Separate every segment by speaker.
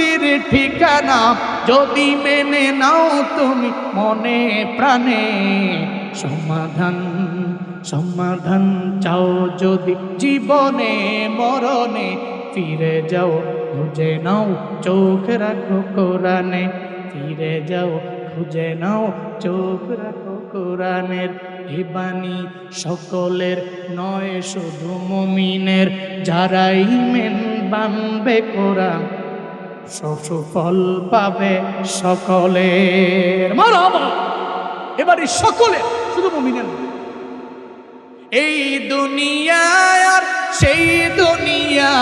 Speaker 1: শান্তির ঠিকানা যদি মেনে নাও তুমি মনে প্রাণে। সমাধান সমাধান চাও যদি জীবনে, মরণে। ফিরে যাও, খুঁজে নাও, চোখ রাখো কোরআনে। ফিরে যাও, খুঁজে নাও, চোখ রাখো কোরআনের এ সকলের নয়, শুধু মমিনের। যারাই মেন বানবে কোরআন সুফল পাবে মারাবা এবারে সকলে শুধু মমিনের। এই দুনিয়ায় আর সেই দুনিয়া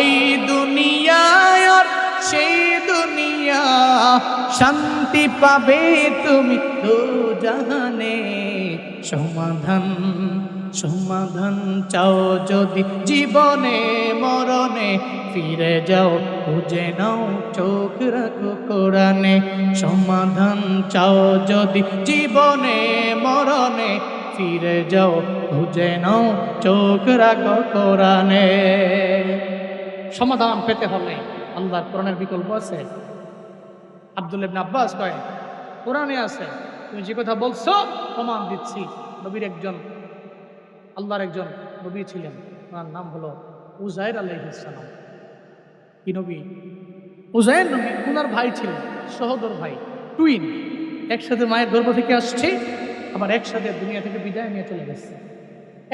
Speaker 1: এই দুনিয়ায় আর সেই দুনিয়া শান্তি পাবে তুমি দু জাহানে সমাধান সমাধান চাও যদি জীবনে, মরণে ফিরে যাও, খুঁজে নাও, চোখ রাখো কোরআনে। সমাধান চাও যদি জীবনে, মরণে ফিরে যাও, খুঁজে নাও, চোখ রাখো কোরআনে। সমাধান পেতে হলে আল্লাহর কোরআনের বিকল্প আছে। আব্দুল আব্বাস কয়, কোরআনে আছে, তুমি যে কথা বলছো, প্রমাণ দিচ্ছি। নবীর একজন আল্লাহর একজন নবী ছিলেন। ওনার নাম হলো উজাইর আলাইহিসসালাম কি নবী? উজাইর নবী ওনার ভাই ছিলেন, সহদর ভাই টুইন একসাথে মায়ের গর্ভ থেকে আসছে, আবার একসাথে দুনিয়া থেকে বিদায় নিয়ে চলে গেছে।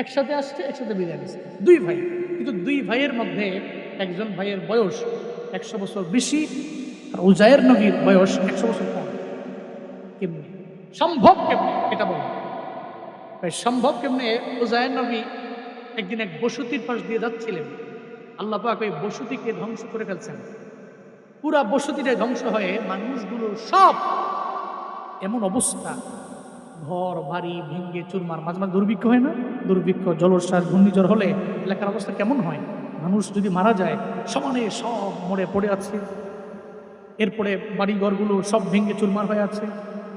Speaker 1: একসাথে আসছে, একসাথে বিদায় নিচ্ছে দুই ভাই, কিন্তু দুই ভাইয়ের মধ্যে একজন ভাইয়ের বয়স একশো বছর বেশি, আর উজায়ের নবীর বয়স একশো বছর কম। কেমনি? সম্ভব কেমনি? এটা বল। ভাই সম্ভব কেমনে? উজায়ের নবী একদিন এক বসতির পাশ দিয়ে যাচ্ছিলেন। আল্লাহ পাক ওই বসতিকে ধ্বংস করে ফেলছেন। পুরা বসতিটা ধ্বংস হয়ে মানুষগুলো সব এমন অবস্থা। ঘর, বাড়ি ভেঙ্গে চুরমার, মাঝে মাঝে দুর্ভিক্ষ হয় না? দুর্ভিক্ষ, জলোচ্ছ্বাস, ঘূর্ণিঝড় হলে এলাকার অবস্থা কেমন হয়? মানুষ যদি মারা যায়, সমানে সব মরে পড়ে আছে। এরপরে বাড়িঘরগুলো সব ভেঙ্গে চুরমার হয়ে আছে।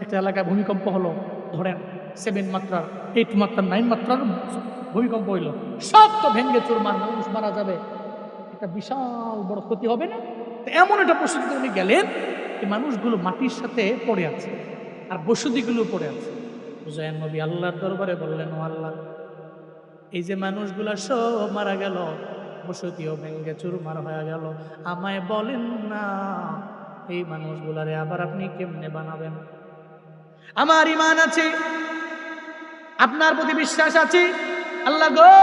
Speaker 1: একটা এলাকায় ভূমিকম্প হলো, ধরেন সেভেন মাত্রার এইট মাত্রার নাইন মাত্রার ভূমিকম্প হইল। সব তো ভেঙ্গে চুরমার, মানুষ মারা যাবে। একটা বিশাল বড় ক্ষতি হবে না? এমন একটা পরিস্থিতিতে উনি গেলেন এই মানুষগুলো মাটির সাথে পড়ে আছে আর বসতিগুলো পড়ে আছে। হুজাইন নবী আল্লাহর দরবারে বললেন, ও আল্লাহ, এই যে মানুষগুলা সব মারা গেল, বসতিও ভেঙ্গে চুরমার হয়ে গেল। আমায় বলেন না, এই মানুষগুলারে আবার আপনি কেমনে বানাবেন? আমার ইমান আছে আপনার প্রতি বিশ্বাস আছে? আল্লাহ গো,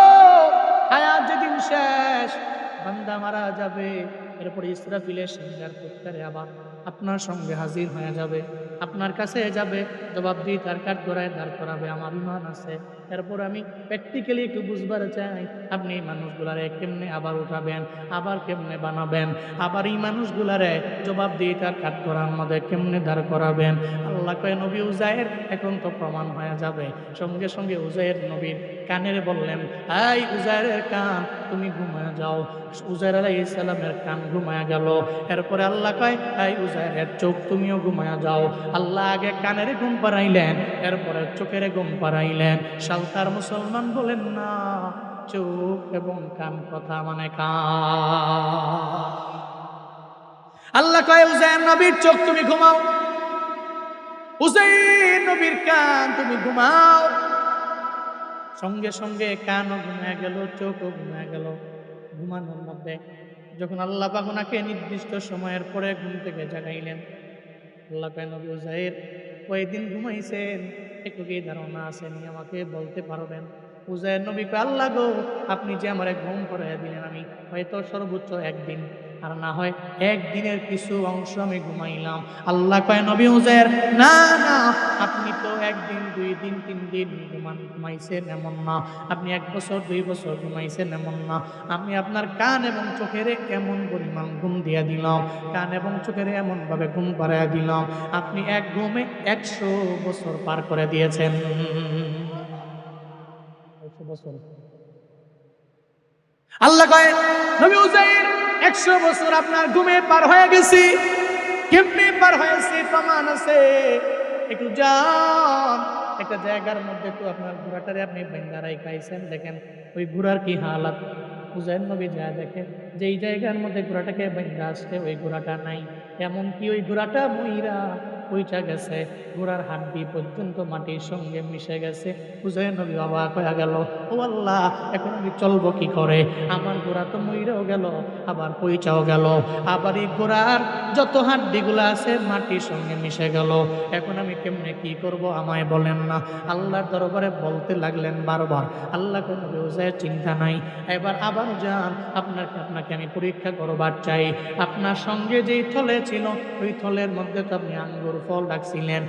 Speaker 1: হায়াত যেদিন শেষ, বান্দা মারা যাবে, এরপরে ইসরাফিলের সিঙ্গার আর আবার আপনার সঙ্গে হাজির হয়ে যাবে। আপনার কাছে যাবে, জবাব দিয়ে তার কাঠ গড়ায় দাঁড় করাবে, আমার ইমান আছে। এরপর আমি প্র্যাকটিক্যালি একটু বুঝবার চাই, আপনি এই মানুষগুলারে কেমনে আবার উঠাবেন, আবার কেমনে বানাবেন, আবার এই মানুষগুলারে জবাব দিয়ে তার কাঠ গড়ার মধ্যে কেমনে দাঁড় করাবেন? আল্লাহ কয়, নবী উজায়ের এখন তো প্রমাণ হয়ে যাবে। সঙ্গে সঙ্গে উজায়ের নবীর কানের বললেন আই উজায়ের কান, তুমি ঘুমায় যাও। উজায়ের আলাই ইসলামের কান ঘুমায়া গেল। এরপরে আল্লাহ কয় আই উজায়ের চোখ, তুমিও ঘুমায়া যাও। আল্লাহ আগে কানের ঘুম পাড়াইলেন এরপরে চোখের ঘুম পাড়াইলেন সালতার মুসলমান বলেন, না, চোখ এবং কান কথা মানে কান আল্লাহ কয় উজায়ের নবীর চোখ তুমি ঘুমাও। হুসেন নবীর কান তুমি ঘুমাও। সঙ্গে সঙ্গে কানও ঘুমিয়ে গেল, চোখও ঘুমিয়ে গেল। ঘুমানোর মধ্যে যখন আল্লাহ পাক ওনাকে নির্দিষ্ট সময়ের পরে ঘুম থেকে জাগাইলেন আল্লাহ কেন উজাইর কয়েকদিন ঘুমাইছেন? একটু কি ধারণা আছে নি? আমাকে বলতে পারবেন? উজাইর নবী কয় আল্লাহ গো, আপনি যে আমার ঘুম পড়াইয়া দিলেন, আমি হয়তো সর্বোচ্চ একদিন, আর না হয় একদিনের কিছু অংশ আমি ঘুমাইলাম। আল্লাহ কয়, নবী উজাইর না না, আপনি তো একদিন, দুই দিন, তিন দিন ঘুমান, ঘুমাইছেন এমন না। আপনি এক বছর, দুই বছর ঘুমাইছেন এমন না। আমি আপনার কান এবং চোখের এমন পরিমাণ ঘুম দিয়া দিলাম। কান এবং চোখের এমনভাবে ঘুম পাড়াইয়া দিলাম। আপনি এক ঘুমে একশো বছর পার করে দিয়েছেন। বছর। আল্লাহ কয়, নবী উজাইর একশো বছর আপনার ঘুমে পার হয়ে গেছি। কেমনি পার হয়েছে প্রমাণ আছে? একটু যান একটা জায়গার মধ্যে তো আপনার ঘোড়াটারে আপনি বেঙ্গারাই খাইছেন দেখেন, ওই ঘোড়ার কি হালাত? হুজাইন নবী যা দেখেন, যেই জায়গার মধ্যে ঘোড়াটাকে বেঙ্গা আসছে, ওই ঘোড়াটা নাই। এমনকি ওই ঘোড়াটা মহিরা পইচা গেছে ঘোড়ার হাড্ডি পর্যন্ত মাটির সঙ্গে মিশে গেছে। হুজাইন নবী অবাক হয়ে গেল, ও আল্লাহ, এখন আমি চলবো কি করে? আমার ঘোড়া তো মইরেও গেল, আবার পইচাও গেল। আবার এই ঘোড়ার যত হাড্ডিগুলো আছে মাটির সঙ্গে মিশে গেল। এখন আমি কেমনে কি করব আমায় বলেন না। আল্লাহর দরবারে বলতে লাগলেন বারবার, আল্লাহ কোনো ব্যবসায় চিন্তা নাই। এবার আবার যান, আপনাকে আপনাকে আমি পরীক্ষা করবার চাই। আপনার সঙ্গে যেই থলে ছিল, ওই থলের মধ্যে তো আপনি আঙ্গুর ফল রাখছিলেন